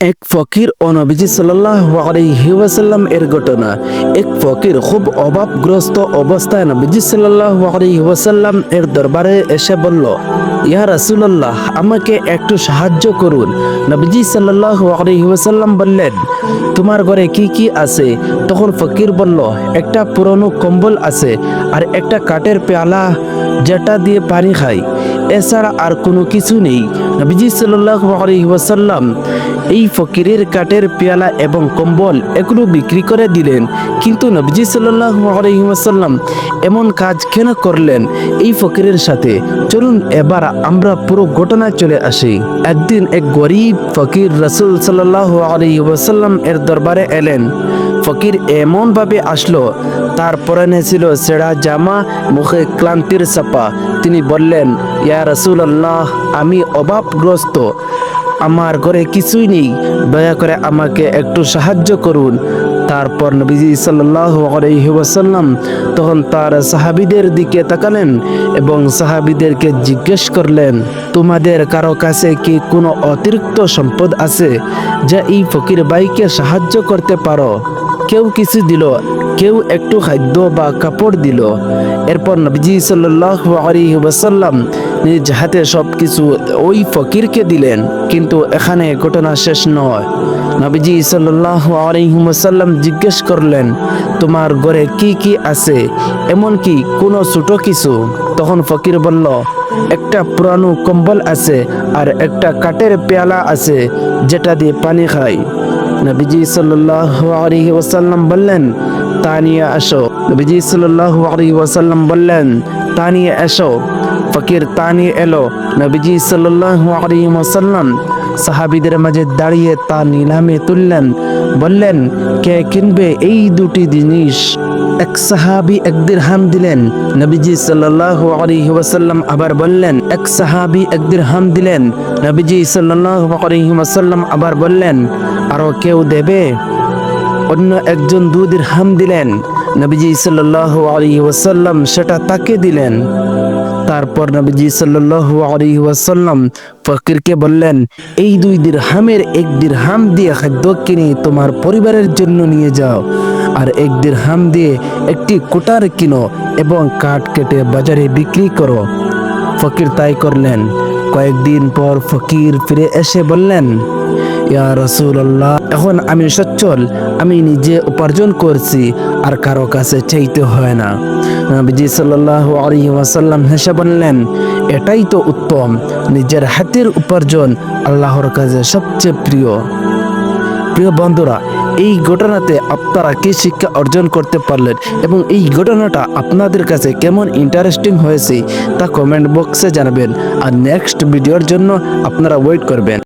এক ফকির ও নবীজি ওয়াসাল্লাম এর ঘটনা। এক ফকির খুব অভাবগ্রস্ত অবস্থায় নবীজি ওয়াসাল্লাম এর দরবারে এসে বলল, ইয়া রাসূলুল্লাহ, আমাকে একটু সাহায্য করুন। নবীজি ওয়াসাল্লাম বললেন, তোমার ঘরে কি কি আছে? তখন ফকির বলল, একটা পুরনো কম্বল আছে আর একটা কাঠের পেয়ালা যেটা দিয়ে পানি খাই। এছাড়া আর কোনো কিছু নেই। নবীজি ওয়াসাল্লাম এই ফকিরের কাঠের পেয়ালা এবং কম্বল এগুলো বিক্রি করে দিলেন। কিন্তু নবজি ওয়াসাল্লাম এমন কাজ কেন করলেন এই ফকিরের সাথে? চলুন এবার আমরা পুরো ঘটনা চলে আসি। একদিন এক গরিব ফকির রসুল ওয়াসাল্লাম এর দরবারে এলেন। ফকির এমনভাবে আসলো, তার পরনে ছিল সেরা জামা, মুখে ক্লান্তির চাপা তিনি বললেন, ইয়া রাসূল আল্লাহ আমি অভাবগ্রস্ত। আমার ঘরে কিছুই নেই। দয়া করে আমাকে একটু সাহায্য করুন। তারপর নবীজি ওয়াসাল্লাম তখন তার সাহাবিদের দিকে তাকালেন এবং সাহাবিদেরকে জিজ্ঞেস করলেন, তোমাদের কারও কাছে কি কোনো অতিরিক্ত সম্পদ আছে যা এই ফকির বাইকে সাহায্য করতে পারো? কেউ কিছু দিল, কেউ একটু খাদ্য বা কাপড় দিল। এরপর নবীজি আলাইহি ওয়াসাল্লাম নিজ হাতে সব কিছু ওই ফকিরকে দিলেন, কিন্তু এখানে ঘটনা শেষ নয়। নবীজি সাল্লাল্লাহু আলাইহি ওয়াসাল্লাম জিজ্ঞেস করলেন, তোমার ঘরে কি কি আছে? এমন কি কোনো ছোট কিছু? তখন ফকির বলল, একটা পুরানো কম্বল আছে আর একটা কাঠের পেয়ালা আছে, যেটা দিয়ে পানি খাই। নবীজি সাল্লাল্লাহু আলাইহি ওয়াসাল্লাম বললেন, তা নিয়ে আসো নবীজি সাল্লাল্লাহু আলাইহি ওয়াসাল্লাম বললেন, তা নিয়ে এসো। ফকির তানি এলো। নবীজি ওয়াসাল্লাম সাহাবীদের মাঝে দাঁড়িয়ে তা নিলামে তুললেন। বললেন, কে কিনবে এই দুটি জিনিস? এক সাহাবি এক দিরহাম দিলেন। নবীজি সাল্লাল্লাহু আবার বললেন, এক সাহাবি এক দিরহাম দিলেন। নবীজি সাল্লাল্লাহু আবার বললেন, আরও কেউ দেবে? অন্য একজন দু হাম দিলেন। নবীজি সাল্লাল্লাহু আলাইহি ওয়াসাল্লাম সেটা তাকে দিলেন। তারপর নবীজি ওয়াসাল্লাম ফকিরকে বললেন, এই দুই দিরহামের এক দিরহাম দিয়ে খাদ্য কিনে তোমার পরিবারের জন্য নিয়ে যাও। আর এক দিরহাম দিয়ে একটি কোটার কিনো এবং কাঠ কেটে বাজারে বিক্রি করো। ফকির তাই করলেন। কয়েকদিন পর ফকির ফিরে এসে বললেন ইয়া রসুল্লাহ এখন আমি সচ্ছল, আমি নিজে উপার্জন করছি, আর কারও কাছে চাইতে হয় না। নবীজি সাল্লাল্লাহু আলাইহি ওয়াসাল্লাম হেসে বললেন, এটাই তো উত্তম, নিজের হাতের উপার্জন আল্লাহর কাছে সবচেয়ে প্রিয়। প্রিয় বন্ধুরা, এই ঘটনাতে আপনারা কি শিক্ষা অর্জন করতে পারলেন এবং এই ঘটনাটা আপনাদের কাছে কেমন ইন্টারেস্টিং হয়েছে তা কমেন্ট বক্সে জানাবেন। আর নেক্সট ভিডিওর জন্য আপনারা ওয়েট করবেন।